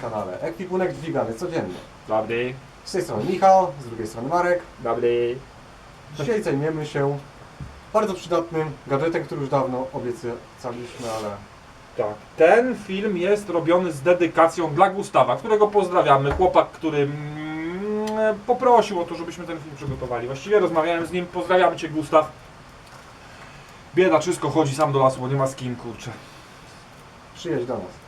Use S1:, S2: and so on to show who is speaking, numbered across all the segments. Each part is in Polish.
S1: kanale Ekwipunek Dźwigany codziennie.
S2: Dobry,
S1: Z tej strony Michał, z drugiej strony Marek.
S2: dobry.
S1: Dzisiaj zajmiemy się bardzo przydatnym gadżetem, który już dawno obiecaliśmy, ale
S2: Tak, ten film jest robiony z dedykacją dla Gustawa, którego pozdrawiamy. Chłopak, który mm, poprosił o to, żebyśmy ten film przygotowali. Właściwie rozmawiałem z nim, pozdrawiamy Cię Gustaw. Bieda, wszystko chodzi sam do lasu, bo nie ma z kim, kurczę.
S1: przyjedź do nas.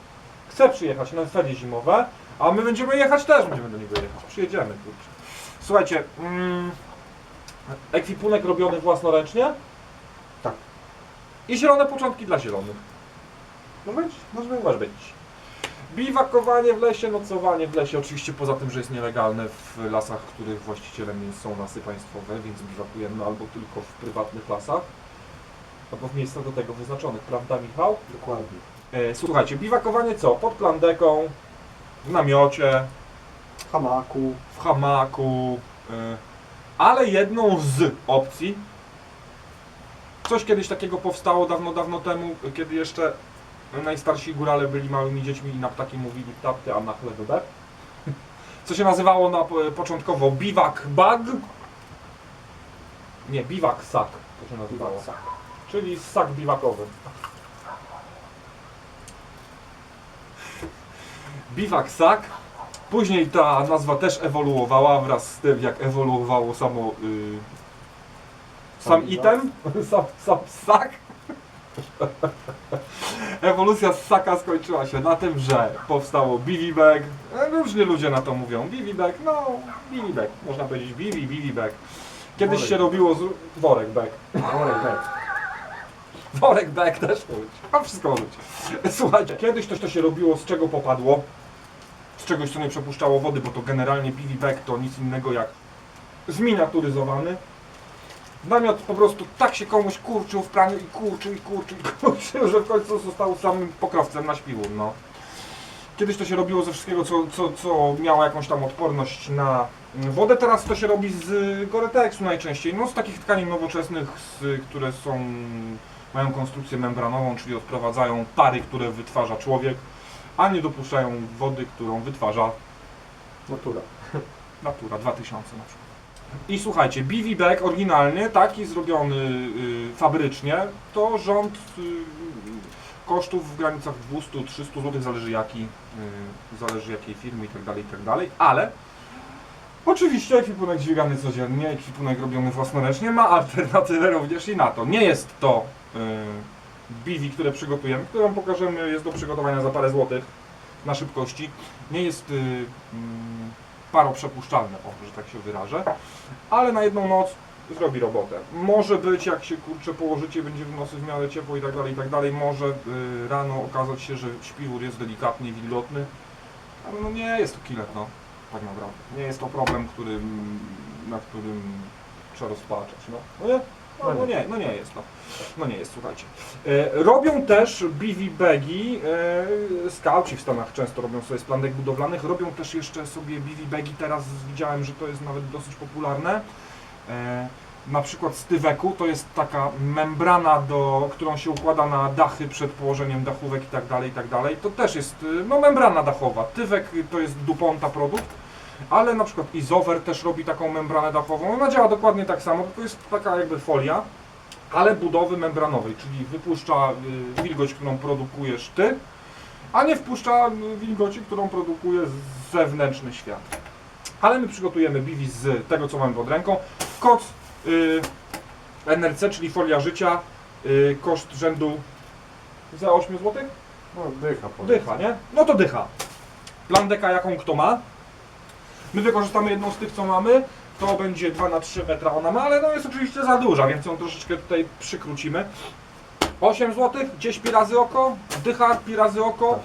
S2: Chce przyjechać na ferie zimowe, a my będziemy jechać też, będziemy do niego jechać. Przyjedziemy, kurczę. Słuchajcie, mm, ekwipunek robiony własnoręcznie.
S1: Tak.
S2: I zielone początki dla zielonych. Może być? Może być. Może być. Biwakowanie w lesie, nocowanie w lesie, oczywiście poza tym, że jest nielegalne w lasach, których właścicielem są lasy państwowe, więc biwakujemy albo tylko w prywatnych lasach, albo w miejscach do tego wyznaczonych, prawda Michał?
S1: Dokładnie.
S2: E, Słuchajcie, biwakowanie co? Pod plandeką, w namiocie,
S1: Hamaku.
S2: w hamaku, e, ale jedną z opcji, coś kiedyś takiego powstało dawno, dawno temu, kiedy jeszcze najstarsi górale byli małymi dziećmi i na ptaki mówili ptapty, a na chlebę co się nazywało na po- początkowo biwak bag, nie, biwak sak, to się nazywało, czyli sak biwakowy. Biwak sak. Później ta nazwa też ewoluowała wraz z tym, jak ewoluowało samo y, sam
S1: Sam
S2: item, sam, sam sak. Ewolucja z saka skończyła się na tym, że powstało BB Bag. E, Różni ludzie na to mówią. BB Bag, no BB Bag, można powiedzieć BB, BB Bag. Kiedyś
S1: Worek.
S2: się robiło z... worek bag.
S1: Worek bag.
S2: Worek bag też być. A wszystko być. Słuchajcie, kiedyś coś to się robiło, z czego popadło. Z czegoś, co nie przepuszczało wody, bo to generalnie PV bag to nic innego jak zminiaturyzowany. Namiot po prostu tak się komuś kurczył w praniu i kurczył, i kurczył, i kurczył, że w końcu został samym pokrowcem na śpiwór, no. Kiedyś to się robiło ze wszystkiego, co, co, co miało jakąś tam odporność na wodę. Teraz to się robi z Gore-Texu najczęściej. No z takich tkanin nowoczesnych, z, które są, mają konstrukcję membranową, czyli odprowadzają pary, które wytwarza człowiek, a nie dopuszczają wody, którą wytwarza
S1: Natura.
S2: Natura 2000 na przykład. I słuchajcie, BV Bag oryginalny, taki zrobiony y, fabrycznie, to rząd y, kosztów w granicach 200-300 zł, zależy jaki, y, zależy jakiej firmy i tak dalej, i tak ale oczywiście ekwipunek dźwigany codziennie, ekwipunek robiony własnoręcznie ma alternatywę również i na to. Nie jest to y, BV, które przygotujemy, które wam pokażemy, jest do przygotowania za parę złotych na szybkości. Nie jest y, mm, paroprzepuszczalne, o, że tak się wyrażę, ale na jedną noc zrobi robotę. Może być, jak się kurczę położycie, będzie w nocy w miarę ciepło i tak dalej, i tak dalej, może y, rano okazać się, że śpiwór jest delikatnie wilgotny, ale no nie jest to kilet, no, tak naprawdę. Nie jest to problem, którym, nad którym trzeba rozpaczać, no. No nie? No, no nie, no nie jest to. No nie jest, słuchajcie. E, robią też BV bagi, e, skauci w Stanach często robią sobie z plandek budowlanych, robią też jeszcze sobie BV bagi, teraz widziałem, że to jest nawet dosyć popularne. E, na przykład z tyweku to jest taka membrana, do, którą się układa na dachy przed położeniem dachówek i tak dalej, i tak dalej. To też jest y, no, membrana dachowa. Tywek to jest DuPonta produkt, ale na przykład Izover też robi taką membranę dachową. Ona działa dokładnie tak samo, tylko jest taka jakby folia, ale budowy membranowej, czyli wypuszcza y, wilgoć, którą produkujesz ty, a nie wpuszcza y, wilgoci, którą produkuje zewnętrzny świat. Ale my przygotujemy biwi z tego, co mamy pod ręką. Koc NRC, czyli folia życia, y, koszt rzędu za 8 zł?
S1: No dycha powiem.
S2: Dycha, nie? No to dycha. Plandeka jaką kto ma. My wykorzystamy jedną z tych, co mamy. To będzie 2 na 3 metra ona ma, ale no jest oczywiście za duża, więc ją troszeczkę tutaj przykrócimy. 8 zł, gdzieś pi razy oko, dycha pi razy oko.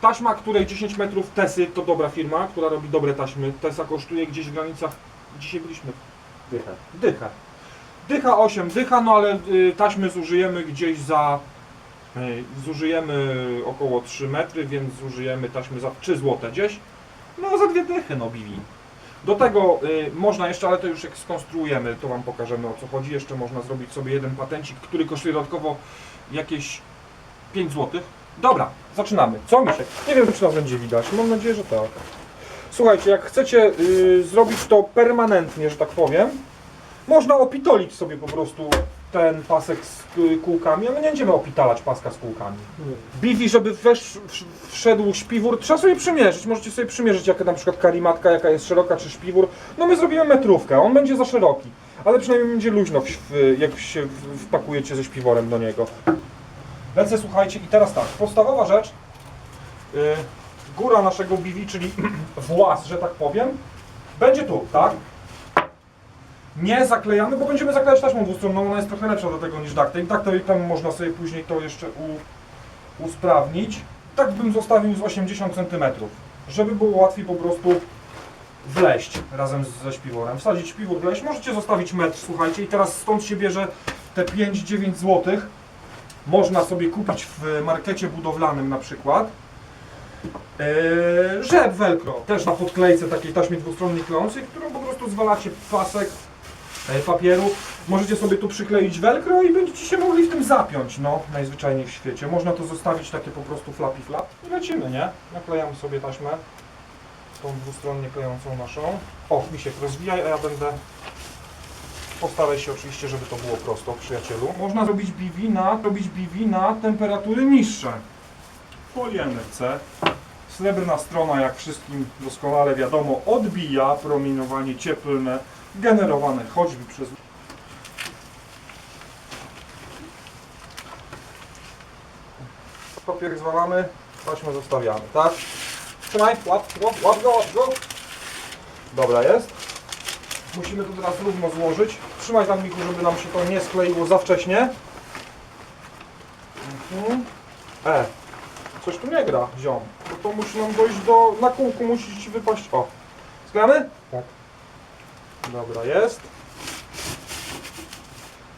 S2: Taśma, której 10 metrów Tesy to dobra firma, która robi dobre taśmy. Tesa kosztuje gdzieś w granicach, dzisiaj byliśmy
S1: Dycha.
S2: Dycha. Dycha 8 dycha, no ale y, taśmy zużyjemy gdzieś za. Y, zużyjemy około 3 metry, więc zużyjemy taśmy za 3 zł gdzieś. No za dwie dychy, no biwi. Do tego y, można jeszcze, ale to już jak skonstruujemy, to Wam pokażemy o co chodzi. Jeszcze można zrobić sobie jeden patencik, który kosztuje dodatkowo jakieś 5 zł. Dobra, zaczynamy. Co Misiek? Nie wiem, czy nas będzie widać. Mam nadzieję, że tak. Słuchajcie, jak chcecie y, zrobić to permanentnie, że tak powiem, można opitolić sobie po prostu ten pasek z kółkami, ale nie będziemy opitalać paska z kółkami. Biwi, żeby wesz, wsz- wszedł śpiwór, trzeba sobie przymierzyć. Możecie sobie przymierzyć, jaka na przykład karimatka, jaka jest szeroka, czy śpiwór. No my zrobimy metrówkę, on będzie za szeroki, ale przynajmniej będzie luźno, jak się wpakujecie ze śpiworem do niego. Lecę, słuchajcie, i teraz tak, podstawowa rzecz, y, góra naszego biwi, czyli włas, że tak powiem, będzie tu, tak? Nie zaklejamy, bo będziemy zaklejać taśmą dwustronną, ona jest trochę lepsza do tego niż duct tape. Duct tape'em można sobie później to jeszcze u, usprawnić. Tak bym zostawił z 80 cm, żeby było łatwiej po prostu wleść razem z- ze śpiworem. Wsadzić śpiwór, wleść. Możecie zostawić metr, słuchajcie, i teraz stąd się bierze te 5-9 zł. Można sobie kupić w markecie budowlanym na przykład. Eee, rzep velcro, też na podklejce takiej taśmie dwustronnej kleącej, którą po prostu zwalacie pasek papieru. Możecie sobie tu przykleić velcro i będziecie się mogli w tym zapiąć, no, najzwyczajniej w świecie. Można to zostawić takie po prostu flappy flap i lecimy, nie? Naklejam sobie taśmę, tą dwustronnie klejącą naszą. O, Misiek, rozwijaj, a ja będę... Postaraj się oczywiście, żeby to było prosto, przyjacielu. Można zrobić BV na, robić BV na temperatury niższe. Folia NRC. Srebrna strona, jak wszystkim doskonale wiadomo, odbija promieniowanie cieplne generowane choćby przez papier zwalamy, taśmę zostawiamy, tak? Trzymaj, łap go, łap go, łap go. Dobra jest. Musimy to teraz równo złożyć. Trzymaj tam Miku, żeby nam się to nie skleiło za wcześnie. Mhm. E, coś tu nie gra, ziom. Bo to musi nam dojść do... Na kółku musi ci wypaść... O. Sklejamy?
S1: Tak.
S2: Dobra, jest.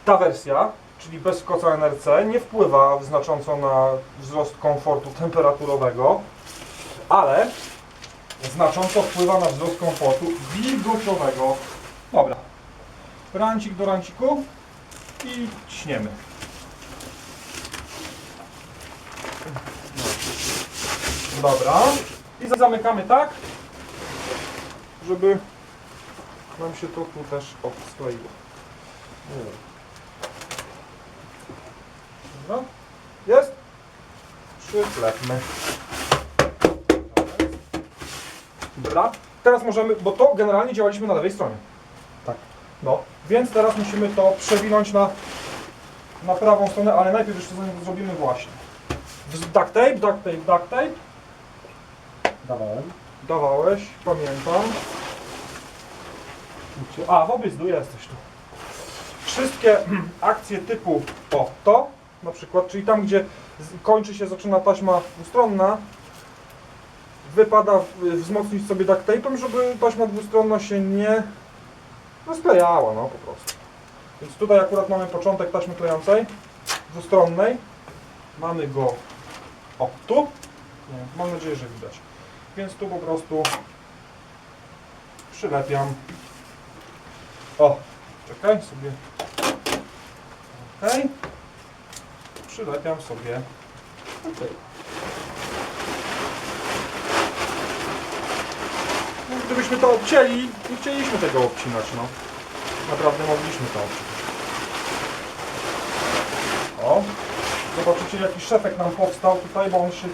S2: Ta wersja, czyli bez koca NRC, nie wpływa znacząco na wzrost komfortu temperaturowego, ale znacząco wpływa na wzrost komfortu wilgociowego. Dobra. Rancik do ranciku i ciśniemy. Dobra. I zamykamy tak, żeby nam się to tu też odskleiło. Dobra. Jest? Przyklepmy. Dobra. Teraz możemy, bo to generalnie działaliśmy na lewej stronie.
S1: Tak.
S2: No, więc teraz musimy to przewinąć na, na prawą stronę, ale najpierw jeszcze zanim to zrobimy właśnie. Duct tape, duct tape, duct tape.
S1: Dawałem.
S2: Dawałeś, pamiętam. A, w obydwu jesteś tu. Wszystkie akcje typu o, to na przykład, czyli tam gdzie kończy się, zaczyna taśma dwustronna, wypada wzmocnić sobie duct tape'em, żeby taśma dwustronna się nie rozklejała, no po prostu. Więc tutaj akurat mamy początek taśmy klejącej, dwustronnej. Mamy go o, tu. Nie, mam nadzieję, że widać. Więc tu po prostu przylepiam. O, czekaj sobie. Ok. Przylepiam sobie. No, gdybyśmy to obcięli, nie chcieliśmy tego obcinać, no. Naprawdę mogliśmy to obciąć. O, zobaczycie jaki szefek nam powstał tutaj, bo on się...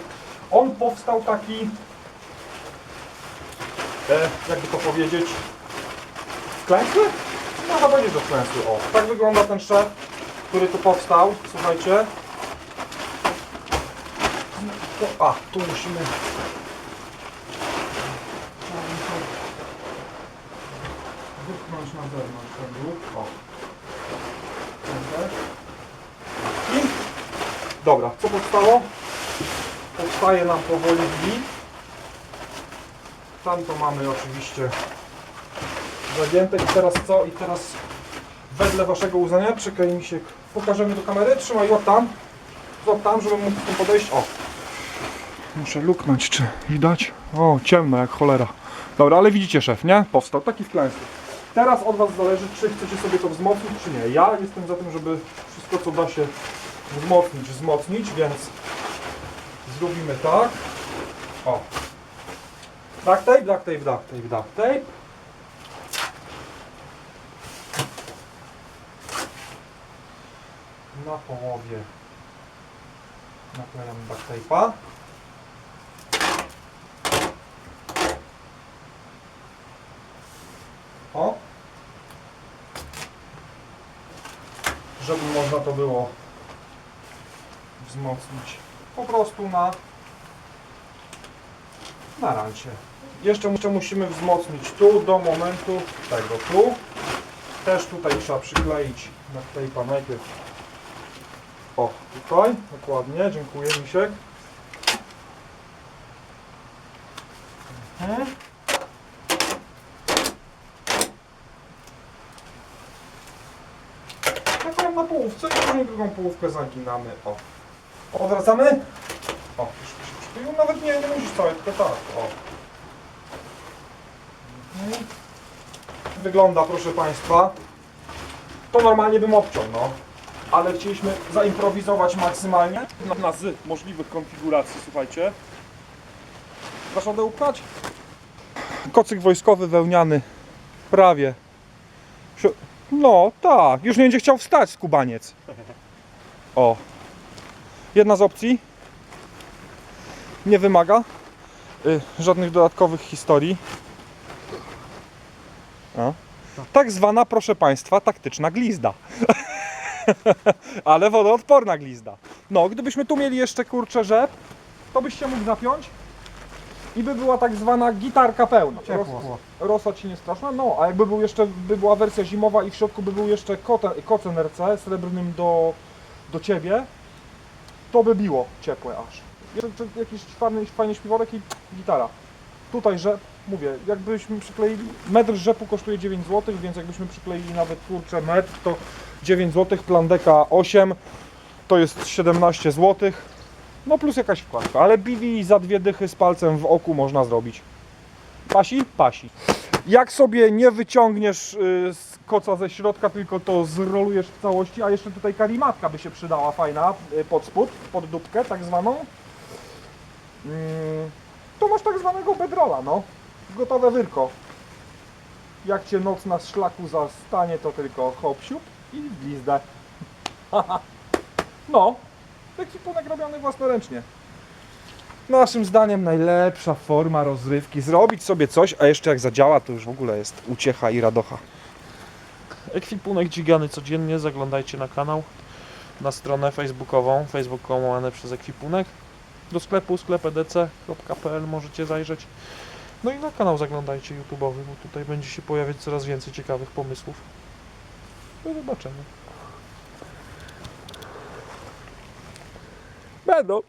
S2: On powstał taki e, jakby to powiedzieć, wklęsły? No chyba nie do wklęsły, o. Tak wygląda ten szef, który tu powstał, słuchajcie. To, a, tu musimy... Wypchnąć na zewnątrz ten drut, o. I... Dobra, co powstało? Powstaje nam powoli drzwi. Tam to mamy oczywiście zagięte. I teraz co? I teraz wedle waszego uznania, czekaj mi się, pokażemy do kamery, trzymaj łap tam, łap tam, żebym mógł tu podejść. O! Muszę luknąć, czy widać? O, ciemno jak cholera. Dobra, ale widzicie szef, nie? Powstał taki wklęsły. Teraz od was zależy, czy chcecie sobie to wzmocnić, czy nie. Ja jestem za tym, żeby wszystko co da się wzmocnić, wzmocnić, więc zrobimy tak. O. Duct tape, duct tape, duct tape, duct tape. Na połowie naklejam duct. O. Żeby można to było wzmocnić po prostu na na rancie. Jeszcze, jeszcze musimy wzmocnić tu do momentu tego tu. Też tutaj trzeba przykleić naklejpa najpierw. Tutaj, dokładnie, dziękuję Misiek. Mhm. Nakładam na połówce i później drugą połówkę zaginamy. O. Odwracamy. O, już się przykleiło. Nawet nie, nie musisz całe, tylko tak. O. Mhm. Wygląda, proszę Państwa. To normalnie bym obciął, no. Ale chcieliśmy zaimprowizować maksymalnie. Na z możliwych konfiguracji, słuchajcie. Radę upchać? Kocyk wojskowy wełniany. Prawie. No, tak. Już nie będzie chciał wstać, skubaniec. O. Jedna z opcji. Nie wymaga y, żadnych dodatkowych historii. O. Tak zwana, proszę Państwa, taktyczna glizda. Ale wodoodporna glizda. No, gdybyśmy tu mieli jeszcze kurczę rzep, to byś się mógł zapiąć i by była tak zwana gitarka pełna.
S1: Ciepło.
S2: Rosa ci nie straszna, no, a jakby był jeszcze, by była wersja zimowa i w środku by był jeszcze kote, kocen RC srebrnym do, do ciebie, to by biło ciepłe aż. Jeszcze jakiś fajny, fajny śpiworek i gitara. Tutaj rzep, mówię, jakbyśmy przykleili, metr rzepu kosztuje 9 zł, więc jakbyśmy przykleili nawet kurczę metr, to 9 zł, plandeka 8, to jest 17 zł. No plus jakaś wkładka, ale BV za dwie dychy z palcem w oku można zrobić. Pasi? Pasi. Jak sobie nie wyciągniesz y, z koca ze środka, tylko to zrolujesz w całości, a jeszcze tutaj karimatka by się przydała fajna y, pod spód, pod dupkę tak zwaną, Mm, to masz tak zwanego bedrola, no. Gotowe wyrko. Jak cię noc na szlaku zastanie, to tylko hop siup i w glizdę. no, ekwipunek robiony własnoręcznie. Naszym zdaniem najlepsza forma rozrywki. Zrobić sobie coś, a jeszcze jak zadziała, to już w ogóle jest uciecha i radocha.
S3: Ekwipunek dzigany codziennie, zaglądajcie na kanał, na stronę facebookową, facebook.com łamane przez ekwipunek. Do sklepu sklepedc.pl możecie zajrzeć. No i na kanał zaglądajcie YouTube'owy, bo tutaj będzie się pojawiać coraz więcej ciekawych pomysłów. Do zobaczenia. Będą.